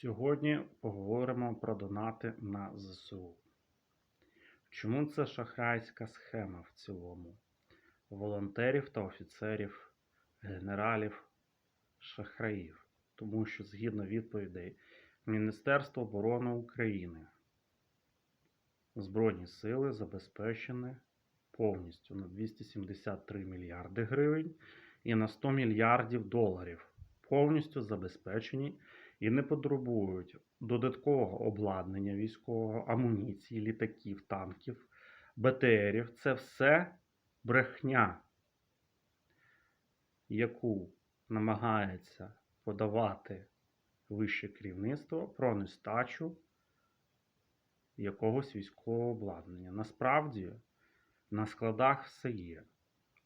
Сьогодні поговоримо про донати на ЗСУ. Чому це шахрайська схема в цілому? Волонтерів та офіцерів, генералів, шахраїв. Тому що згідно відповідей Міністерства оборони України Збройні сили забезпечені повністю на 273 мільярди гривень і на 100 мільярдів доларів. Повністю забезпечені і не потребують додаткового обладнання військового, амуніції, літаків, танків, БТРів. Це все брехня, яку намагається подавати вище керівництво про нестачу якогось військового обладнання. Насправді на складах все є,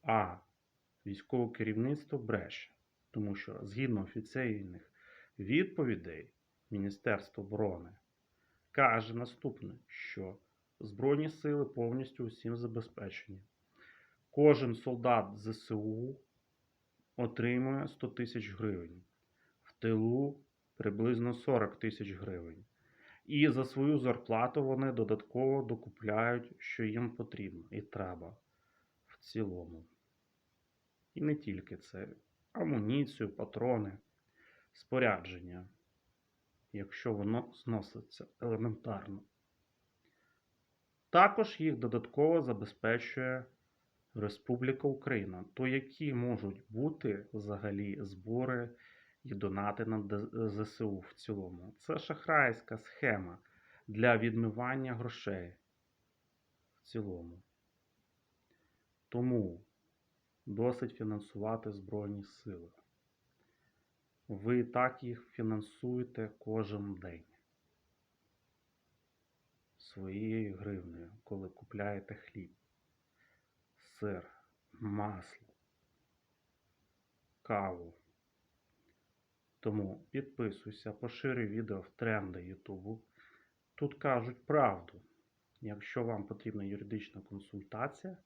а військове керівництво бреше, тому що згідно офіційних відповідей Міністерства оборони каже наступне, що Збройні сили повністю усім забезпечені. Кожен солдат ЗСУ отримує 100 тисяч гривень, в тилу приблизно 40 тисяч гривень. І за свою зарплату вони додатково докупляють, що їм потрібно і треба в цілому. І не тільки це, амуніцію, патрони, спорядження, якщо воно зноситься елементарно. Також їх додатково забезпечує Республіка Україна. То які можуть бути взагалі збори і донати на ЗСУ в цілому? Це шахрайська схема для відмивання грошей в цілому. Тому досить фінансувати Збройні Сили. Ви так їх фінансуєте кожен день своєю гривнею, коли купляєте хліб, сир, масло, каву. Тому підписуйся, поширюй відео в тренди Ютубу. Тут кажуть правду. Якщо вам потрібна юридична консультація,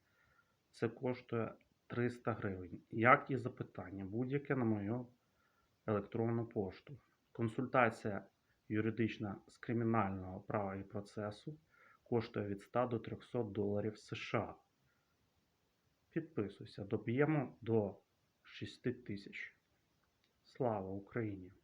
це коштує 300 гривень. Як і запитання, будь-яке на мою електронну пошту. Консультація юридична з кримінального права і процесу коштує від 100 до 300 доларів США. Підписуйся, доб'ємо до 6 тисяч. Слава Україні!